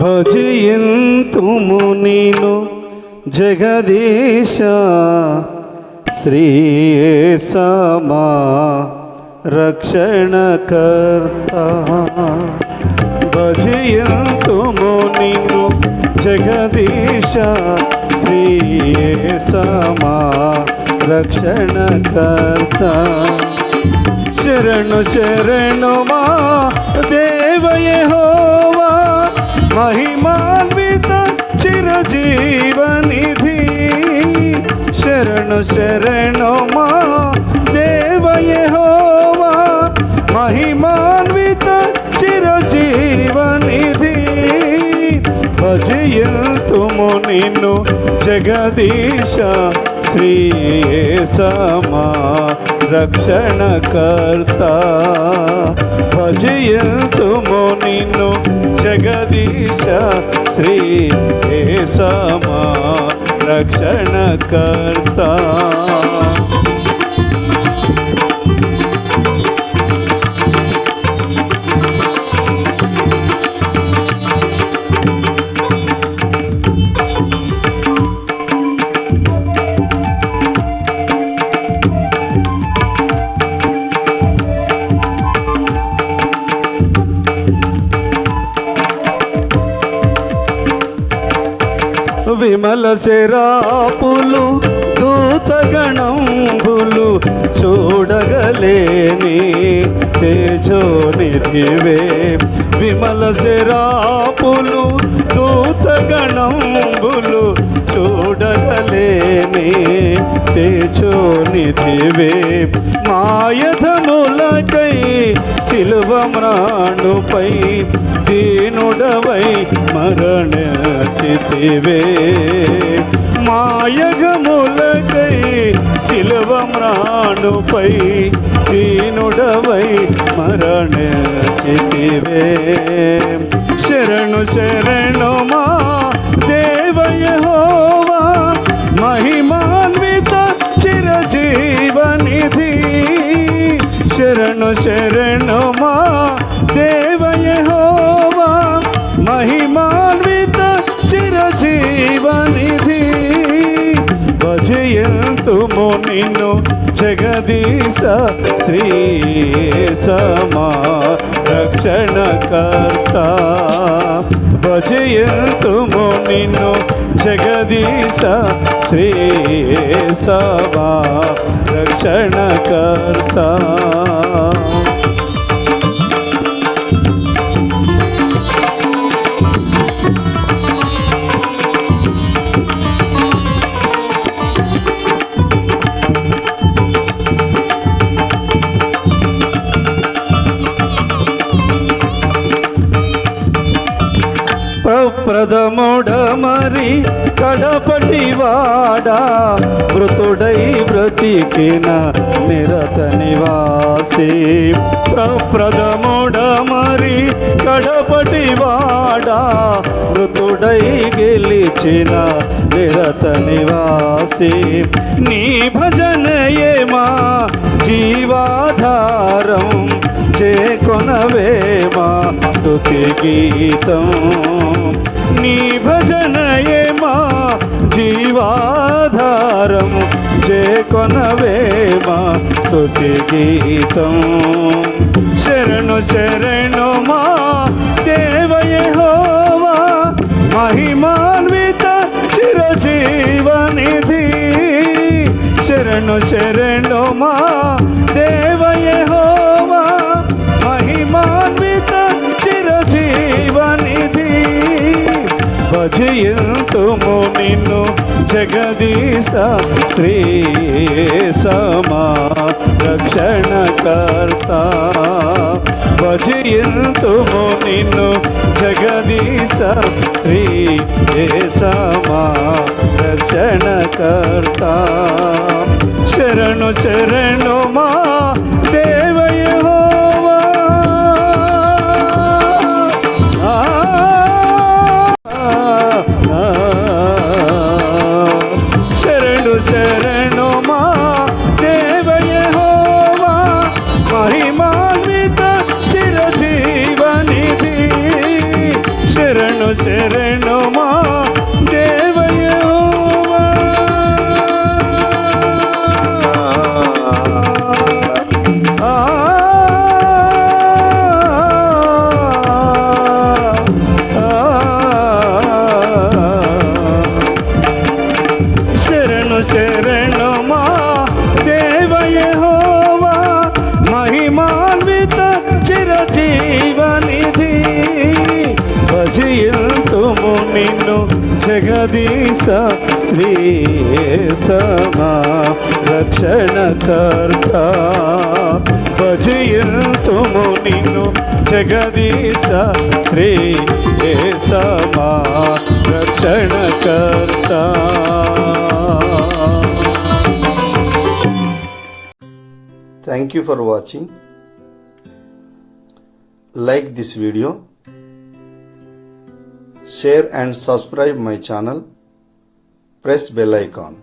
భజయంతుము నీను జగదీశ శ్రీసమా రక్షణకర్త భజయంతుము నీను జగదీశ శ్రీసమా రక్షణకర్త శరణు శరణు మా దేవయహో మహిమాన్విత చిరజీవనిధి శరణు శరణు మా దేవయహోవా మహిమాన్విత చిరజీవనిధి భజయంతుము నిన్ను జగదీశ శ్రీ సమా రక్షణకర్త జయంతుము నిన్ను జగదీశ శ్రీ సమా రక్షణకర్త విమల శరాపులు దూతగణంబులు చూడగలేని తేజోనిధివే విమల శరాపులు దూతగణంబులు దేని తెచోనిదివే మాయధములకై సిలువ దీనుడవై మరణ చితివే మాయగములకై సిలువ దీనుడవై మరణ చితివే శరణు శరణు మా శరణు శరణు మా దేవయ హోవా మహిమాన్విత చిరజీవనిధి భజయంతుము నిన్ను జగదీశ శ్రీ సమా రక్షణకర్త భజయంతుము నిన్ను జగదీశ శ్రీ సమా रक्षण करता మరి కడపటి వాడా మృతుడై బ్రతికిన నిరత నివాసి మరి కడపటి వాడా మృతుడై గెలిచిన నిరత నివాసి నీ భజన ఏమా జీవాధారం చే కొనవేమా స్తుతి గీతం నీ భజనయే మా జీవాధారము చేకొనవేమా స్తుతి గీతం శరణు శరణు మా దేవయే హోవా మహిమాన్విత చిరజీవనిధి శరణు శరణు భజియంతుము నిన్ను జగదీశ శ్రీ సమా రక్షణకర్త భజియంతుము నిన్ను జగదీశ శ్రీ సమా రక్షణకర్త శరణు శరణు మా నన్ను శరణమా దేవయ హోవా మహిమాన్విత చిరజీవనిధి భజయల్ తుము నిన్ను జగదీశ శ్రీ సమా రక్షణకర్త తుము నిన్ను జగదీశ శ్రీ సమా రక్షణకర్త Thank you for watching. Like this video, share and subscribe my channel. Press bell icon.